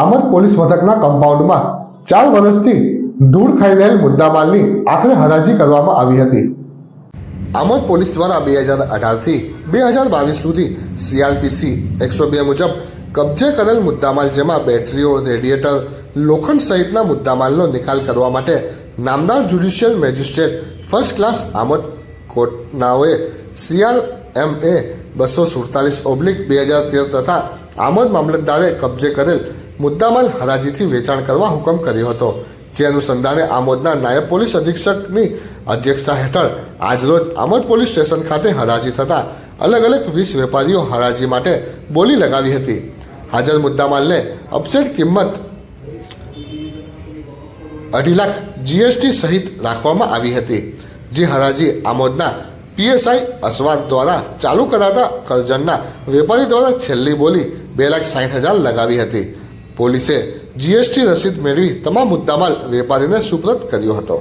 Ahmad police મથકના કમ્પાઉન્ડમાં ચાર વર્ષથી ધૂળ ખાઈ રહેલ મુદ્દામાલની આખરે હરાજી કરવામાં આવી હતી. આમદ પોલીસ દ્વારા બે હજાર અઢારથી બે હજાર બાવીસ સુધી સીઆરપીસી એકસો બે મુજબ કબજે કરેલ મુદ્દામાલ જેમાં બેટરીઓ રેડિએટર લોખંડ સહિતના મુદ્દામાલનો નિકાલ કરવા માટે નામદાર જ્યુડિશિયલ મેજિસ્ટ્રેટ ફર્સ્ટ ક્લાસ આમદ કોટનાઓએ સીઆરએમએ બસો સુડતાલીસ ઓબ્લિક બે હજાર તેર તથા આમોદ મામલતદારે કબજે કરેલ મુદ્દામાલ હરાજીથી વેચાણ કરવા હુકમ કર્યો હતો. જે અનુસંધાને આમોદના નાયબ પોલીસ અધિક્ષકની અધ્યક્ષતા હેઠળ આજરોજ આમોદ પોલીસ સ્ટેશન ખાતે હરાજી થતા અલગ અલગ વીસ વેપારીઓ હરાજી માટે બોલી લગાવી હતી. હાજર મુદ્દામાલને અપસેટ કિંમત અઢી લાખ જીએસટી સહિત રાખવામાં આવી હતી, જે હરાજી આમોદના પીએસઆઈ અસવાદ દ્વારા ચાલુ કરાતા કરજણના વેપારી દ્વારા છેલ્લી બોલી બે લાખ સાઠ હજાર લગાવી હતી. પોલીસે જીએસટી રસીદ મેળવી તમામ મુદ્દામાલ વેપારીને સુપ્રત કર્યો હતો.